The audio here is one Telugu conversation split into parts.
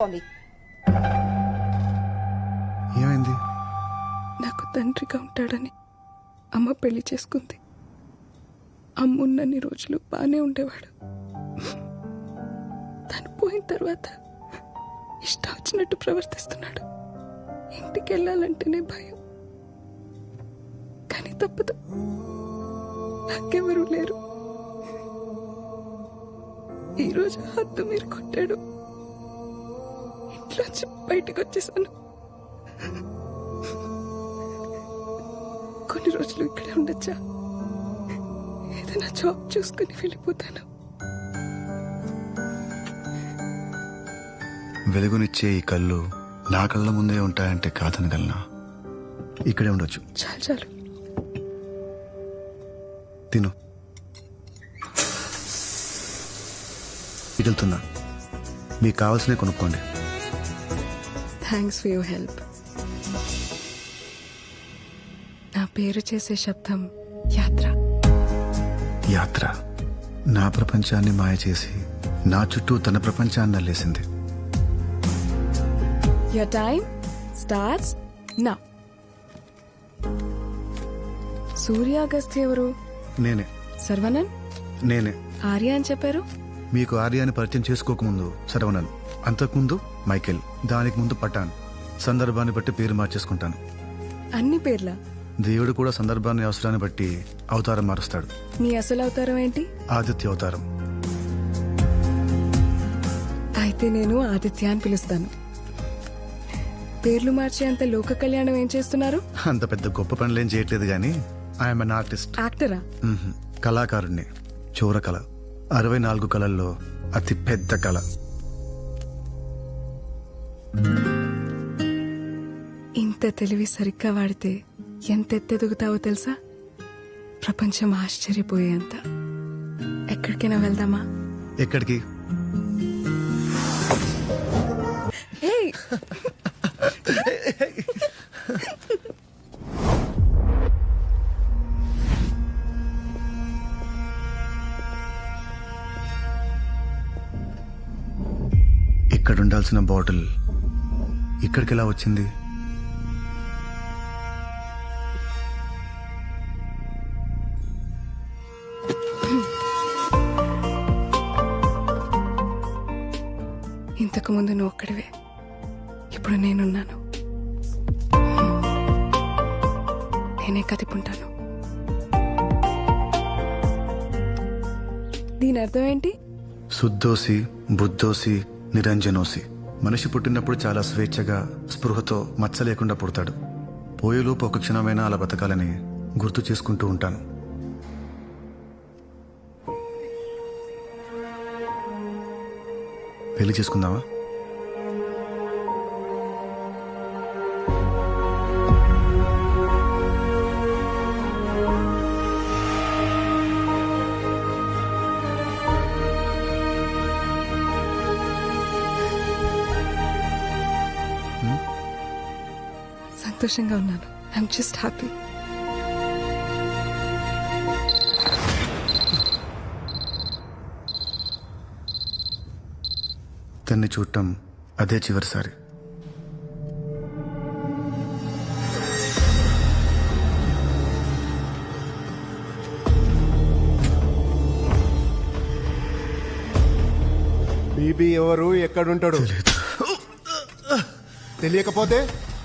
ఏమైంది? నాకు తండ్రిగా ఉంటాడని అమ్మ పెళ్ళి చేసుకుంది. అమ్మ ఉన్నన్ని రోజులు బాగానే ఉండేవాడు. తను పోయిన తర్వాత ఇష్టం వచ్చినట్టు ప్రవర్తిస్తున్నాడు. ఇంటికి వెళ్ళాలంటేనే భయం. కానీ తప్పదు. నాకెవరూ లేరు. ఈరోజు హద్దు మీరు కొట్టాడు. ఇంట్లోంచి బయటకు వచ్చేసాను. కొన్ని రోజులు ఇక్కడే ఉండొచ్చా? ఏదైనా జాబ్ చూసుకుని వెళ్ళిపోతాను. వెలుగునిచ్చే ఈ కళ్ళు నా కళ్ళ ముందే ఉంటాయంటే కాదనగలనా? ఇక్కడే ఉండొచ్చు. చాలు చాలు. తిను. మిగులుతున్నా మీకు కావాల్సినవి కొనుక్కోండి. థ్యాంక్స్ ఫర్ యువర్ హెల్ప్ నా పేరు చేసే శబ్దం యాత్ర. యాత్ర. నా ప్రపంచాన్ని మాయ చేసి నా చుట్టూ తన ప్రపంచాన్ని అల్లేసింది. యర్ టైమ్ స్టార్ట్స్ నా సూర్య అగస్త్య ఎవరు? నేనే. సర్వనన్? నేనే. ఆర్య అని చెప్పారు? మీకు ఆర్యాన్ని పరిచయం చేసుకోకముందు శరవణన్ అంతకుముందు మైకేల్ దానికి ముందు పటాన్ సందర్భాన్ని బట్టి పేరు మార్చేసుకుంటాను. అన్ని పేర్ల? దేవుడు కూడా సందర్భాన్ని అవసరాన్ని బట్టి అవతారం మారుస్తాడు. మీ అసలు అవతారం ఏంటి? ఆదిత్య అవతారం. అయితే నేను ఆదిత్య అని పిలుస్తాను. పేర్లు మార్చే అంత లోక కళ్యాణం ఏం చేస్తున్నారు? అంత పెద్ద గొప్ప పనులేం చేయట్లేదు కానీ ఐఎమ్ అన్ ఆర్టిస్ట్ యాక్టరా. కళాకారుణ్ణి. చోర కళ. అరవై నాలుగు కళల్లో అతి పెద్ద కళ. ఇంత తెలివి సరిగ్గా వాడితే ఎంత ఎత్తెదుగుతావో తెలుసా? ప్రపంచం ఆశ్చర్యపోయేంత. ఎక్కడికైనా వెళ్దామా? ఎక్కడికి? ఇక్కడ ఉండాల్సిన బాటిల్ ఇక్కడికి ఎలా వచ్చింది? ఇంతకు ముందు నువ్వు ఒక్కడివే. ఇప్పుడు నేనున్నాను. నేనే కదిపుంటాను. దీని అర్థం ఏంటి? శుద్ధోసి బుద్ధోసి నిరంజనోసి. మనిషి పుట్టినప్పుడు చాలా స్వేచ్ఛగా స్పృహతో మచ్చ లేకుండా పుడతాడు. పోయేలోపు ఒక క్షణమైనా అలా బతకాలని గుర్తు చేసుకుంటూ ఉంటాను. పెళ్ళి చేసుకుందామా? సంతోషంగా ఉన్నాను. ఐఎమ్ జస్ట్ హ్యాపీ తన్ని చూడటం అదే చివరిసారి. బీబీ ఎవరు? ఎక్కడుంటాడు? తెలియకపోతే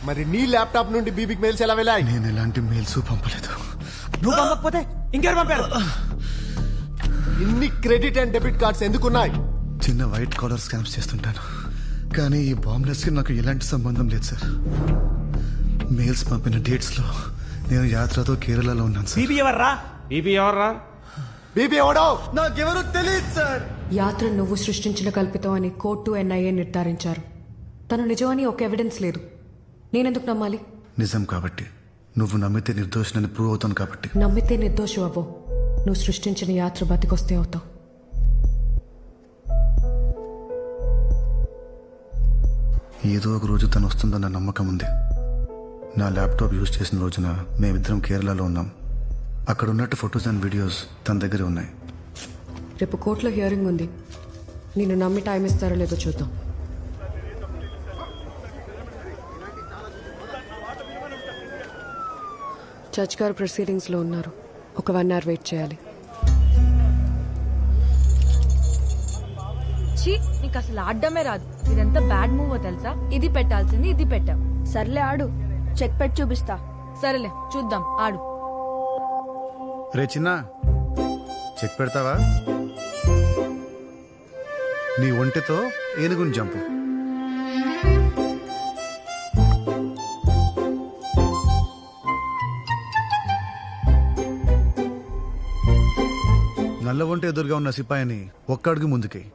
మరి నీ ల్యాప్టాప్ నుండి బీబీకి మెయిల్స్ ఎలా వెళ్ళాయి? నేను ఎలాంటి మెయిల్స్ పంపలేదు. నువ్వు పంపకపోతే ఇంకెవరు పంపారు? ఇన్ని క్రెడిట్ అండ్ డెబిట్ కార్డ్స్ ఎందుకున్నాయి? చిన్న వైట్ కాలర్ స్కామ్స్ చేస్తుంటాను. కానీ ఈ బాంబ్లెస్కి నాకు ఎలాంటి సంబంధం లేదు సార్. మెయిల్స్ పంపిన డేట్స్లో నేను యాత్రతో కేరళలో ఉన్నాను సార్. బీబీ ఎవర్రా? బీబీ ఎవర్రా? బీబీ ఎవడో? యాత్ర నువ్వు సృష్టించిన కల్పితం అని కోర్టు ఎన్ఐఏ నిర్ధారించారు. తను నిజమని ఒక ఎవిడెన్స్ లేదు. నేనెందుకు నమ్మాలి? నిజం కాబట్టి. నువ్వు నమ్మితే నిర్దోషణని ప్రూవ్ అవుతాను కాబట్టి. నమ్మితే నిర్దోషు అవ్వవు నువ్వు సృష్టించిన యాత్ర బతికొస్తే అవుతావు. ఏదో ఒక రోజు తను వస్తుందన్న నమ్మకం ఉంది. నా ల్యాప్టాప్ యూజ్ చేసిన రోజున మేమిద్దరం కేరళలో ఉన్నాం. అక్కడ ఉన్నట్టు ఫొటోస్ అండ్ వీడియోస్ తన దగ్గరే ఉన్నాయి. రేపు కోర్టులో హియరింగ్ ఉంది. నిన్ను నమ్మి టైం ఇస్తారో లేదో చూద్దాం. జడ్జ్ గారు ప్రొసీడింగ్స్లో ఉన్నారు. ఒక వన్ అవర్ వెయిట్ చేయాలి. ఛీ నీకు అసలు ఆడడమే రాదు. ఇదంతా బ్యాడ్ మూవ్ తెలుసా? ఇది పెట్టాల్సింది ఇది పెట్టాం. సర్లే ఆడు. చెక్ పెట్టి చూపిస్తా. సరేలే చూద్దాం ఆడు. రే చిన్న. చెక్ పెడతావా? నీ ఒంటితో ఏనుగుని జంపు. ఒంటి ఎదురుగా ఉన్న సిపాయిని ఒక్క అడుగు ముందుకి.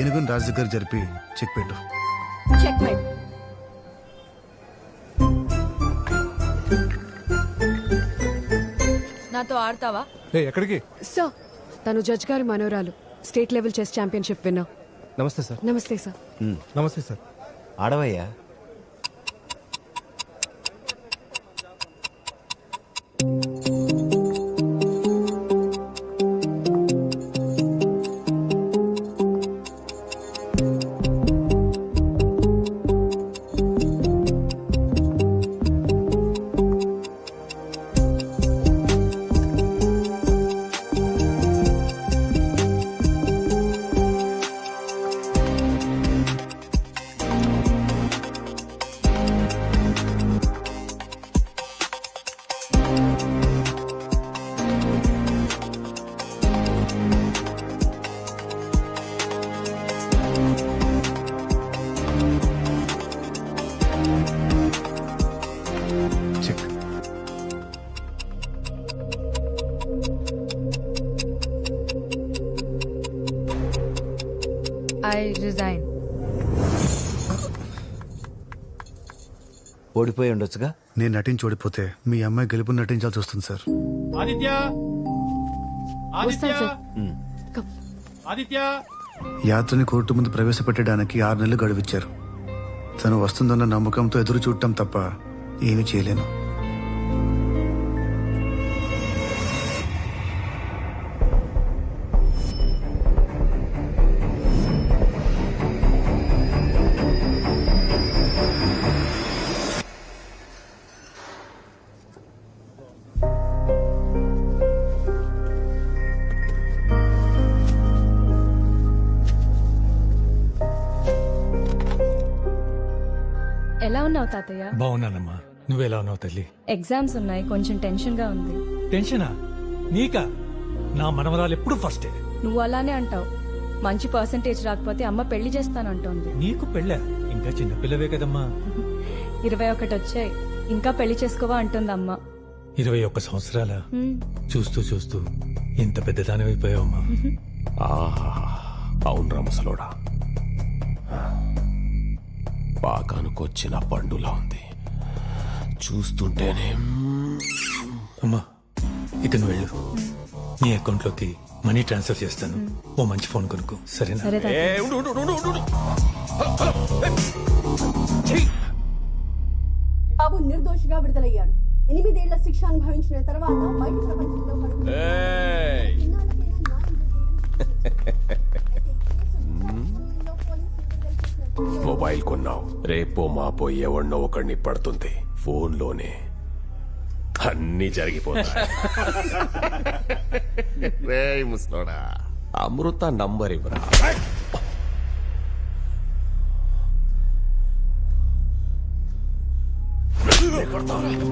ఏనుగుని రాజు దగ్గర జరిపి చెక్ పెట్టు. చెక్ నాతో ఆడతావా? ఎక్కడికి? సార్ తను జడ్జ్ గారి మనోరాలు state level chess championship winner. నమస్తే సార్. నమస్తే సార్. నమస్తే సార్. ఆడవయ్యా. I resign. ఓడిపోయి ఉండొచ్చుగా? నేను నటించి ఓడిపోతే మీ అమ్మాయి గెలుపు నటించాల్సి వస్తుంది సార్. ఆదిత్య! ఆదిత్య! యాత్రని కోర్టు ముందు ప్రవేశపెట్టడానికి ఆరు నెలలు గడువిచ్చారు. తను వస్తుందన్న నమ్మకంతో ఎదురు చూడటం తప్ప ఏమీ చేయలేను. ఉన్నావు తాతయ్య. బాగున్నానమ్మా. నువ్వెలా ఉన్నావు తల్లి? ఎగ్జామ్స్ ఉన్నాయి కొంచెం టెన్షన్గా ఉంది. టెన్షనా నీకా? నా మనవరాలు ఎప్పుడు ఫస్టే నువ్వు అలానే అంటావు. మంచి పర్సంటేజ్ రాకపోతే అమ్మ పెళ్ళి చేస్తానంటోంది. నీకు పెళ్ళా? ఇంకా చిన్నపిల్లవే కదమ్మా. ఇరవై ఒకటి వచ్చాయి. ఇంకా పెళ్ళి చేసుకోవా అంటుంది అమ్మ. ఇరవై ఒక్క సంవత్సరాల. చూస్తూ చూస్తూ ఇంత పెద్దదానివైపోయావమ్మా. ఆహా అవును రామసలోడా పాకానుకొచ్చిన పండులా ఉంది. చూస్తుంటేనే అమ్మా ఇక నువ్వు వెళ్ళు. నీ అకౌంట్లోకి మనీ ట్రాన్స్ఫర్ చేస్తాను. ఓ మంచి ఫోన్ కొనుక్కో. సరేనా? సరే. బాబు నిర్దోషిగా విడుదలయ్యాడు. ఎనిమిదేళ్ళ శిక్ష అనుభవించిన తర్వాత బయట ప్రపంచంలో పడుకున్న ఏయ్, మొబైల్ కొన్నావు. రేపో మాపో ఎవడినో ఒకడిని పడుతుంది. ఫోన్లోనే. అన్ని జరిగిపోతాయి. రేయ్ ముసలోడా. అమృత నంబర్ ఇవ్వరా? కొడతా.